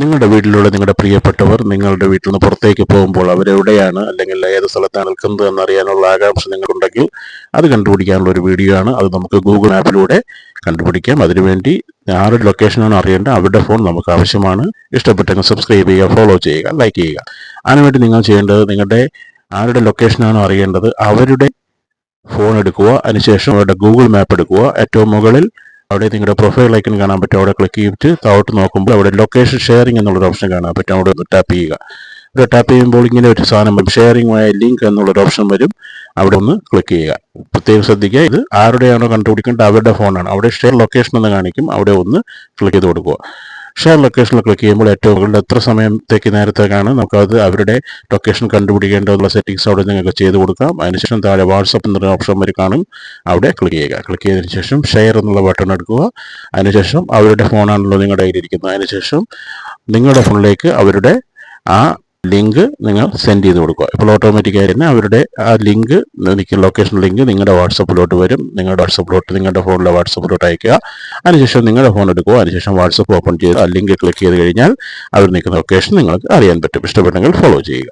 നിങ്ങളുടെ വീട്ടിലൂടെ നിങ്ങളുടെ പ്രിയപ്പെട്ടവർ നിങ്ങളുടെ വീട്ടിൽ നിന്ന് പുറത്തേക്ക് പോകുമ്പോൾ അവരെവിടെയാണ് അല്ലെങ്കിൽ ഏത് സ്ഥലത്താണ് നിൽക്കുന്നത് എന്നറിയാനുള്ള ആകാംക്ഷ നിങ്ങൾക്കുണ്ടെങ്കിൽ അത് കണ്ടുപിടിക്കാനുള്ള ഒരു വീഡിയോ ആണ്. അത് നമുക്ക് ഗൂഗിൾ മാപ്പിലൂടെ കണ്ടുപിടിക്കാം. അതിനുവേണ്ടി ആരുടെ ലൊക്കേഷനാണ് അറിയേണ്ടത് അവരുടെ ഫോൺ നമുക്ക് ആവശ്യമാണ്. ഇഷ്ടപ്പെട്ടെങ്കിൽ സബ്സ്ക്രൈബ് ചെയ്യുക ഫോളോ ചെയ്യുക ലൈക്ക് ചെയ്യുക. അതിനുവേണ്ടി നിങ്ങൾ ചെയ്യേണ്ടത് നിങ്ങളുടെ ആരുടെ ലൊക്കേഷനാണോ അറിയേണ്ടത് അവരുടെ ഫോൺ എടുക്കുക. അതിനുശേഷം അവരുടെ ഗൂഗിൾ മാപ്പ് എടുക്കുക. ഏറ്റവും മുകളിൽ അവിടെ നിങ്ങളുടെ പ്രൊഫൈൽ ഐക്കൺ കാണാൻ പറ്റും. അവിടെ ക്ലിക്ക് ചെയ്തിട്ട് താഴോട്ട് നോക്കുമ്പോൾ അവിടെ ലൊക്കേഷൻ ഷെയറിംഗ് എന്നുള്ളൊരു ഓപ്ഷൻ കാണാൻ പറ്റും. അവിടെ ഒന്ന് ടാപ്പ് ചെയ്യുക. അവിടെ ടാപ്പ് ചെയ്യുമ്പോൾ ഇങ്ങനെ ഒരു സാധനം വരും. ഷെയറിംഗ് ലിങ്ക് എന്നുള്ളൊരു ഓപ്ഷൻ വരും. അവിടെ ഒന്ന് ക്ലിക്ക് ചെയ്യുക. പ്രത്യേകം ശ്രദ്ധിക്കുക. ഇത് ആരുടെയാണോ കണ്ടുപിടിക്കേണ്ടത്? അവരുടെ ഫോണാണ് അവിടെ ഷെയർ ലൊക്കേഷൻ എന്ന് കാണിക്കും. അവിടെ ഒന്ന് ക്ലിക്ക് ചെയ്ത് കൊടുക്കുക. ഷെയർ ലൊക്കേഷനിൽ ക്ലിക്ക് ചെയ്യുമ്പോൾ ഏറ്റവും കൂടുതൽ എത്ര സമയത്തേക്ക് നേരത്തേക്കാണ് നമുക്കത് അവരുടെ ലൊക്കേഷൻ കണ്ടുപിടിക്കേണ്ടതുള്ള സെറ്റിങ്സ് അവിടെ നിങ്ങൾക്ക് ചെയ്ത് കൊടുക്കാം. അതിനുശേഷം താഴെ വാട്സപ്പ് എന്നൊരു ഓപ്ഷൻ വരെ കാണും. അവിടെ ക്ലിക്ക് ചെയ്യുക. ക്ലിക്ക് ചെയ്തതിന് ശേഷം ഷെയർ എന്നുള്ള ബട്ടൺ എടുക്കുക. അതിനുശേഷം അവരുടെ ഫോണാണല്ലോ നിങ്ങളുടെ കയ്യിലിരിക്കുന്നത്. അതിനുശേഷം നിങ്ങളുടെ ഫോണിലേക്ക് അവരുടെ ആ ലിങ്ക് നിങ്ങൾ സെൻഡ് ചെയ്ത് കൊടുക്കുക. ഇപ്പോൾ ഓട്ടോമാറ്റിക്കായി തന്നെ അവരുടെ ആ ലിങ്ക് എനിക്ക് ലൊക്കേഷൻ ലിങ്ക് നിങ്ങളുടെ വാട്സപ്പിലോട്ട് വരും. നിങ്ങളുടെ വാട്സപ്പിലോട്ട് നിങ്ങളുടെ ഫോണിലെ വാട്സപ്പിലോട്ട് അയക്കുക. അതിനുശേഷം നിങ്ങളുടെ ഫോൺ എടുക്കുക. അതിനുശേഷം വാട്സപ്പ് ഓപ്പൺ ചെയ്ത് ആ ലിങ്ക് ക്ലിക്ക് ചെയ്ത് കഴിഞ്ഞാൽ അവർ നിൽക്കുന്ന ലൊക്കേഷൻ നിങ്ങൾക്ക് അറിയാൻ പറ്റും. ഇഷ്ടപ്പെട്ടെങ്കിൽ ഫോളോ ചെയ്യുക.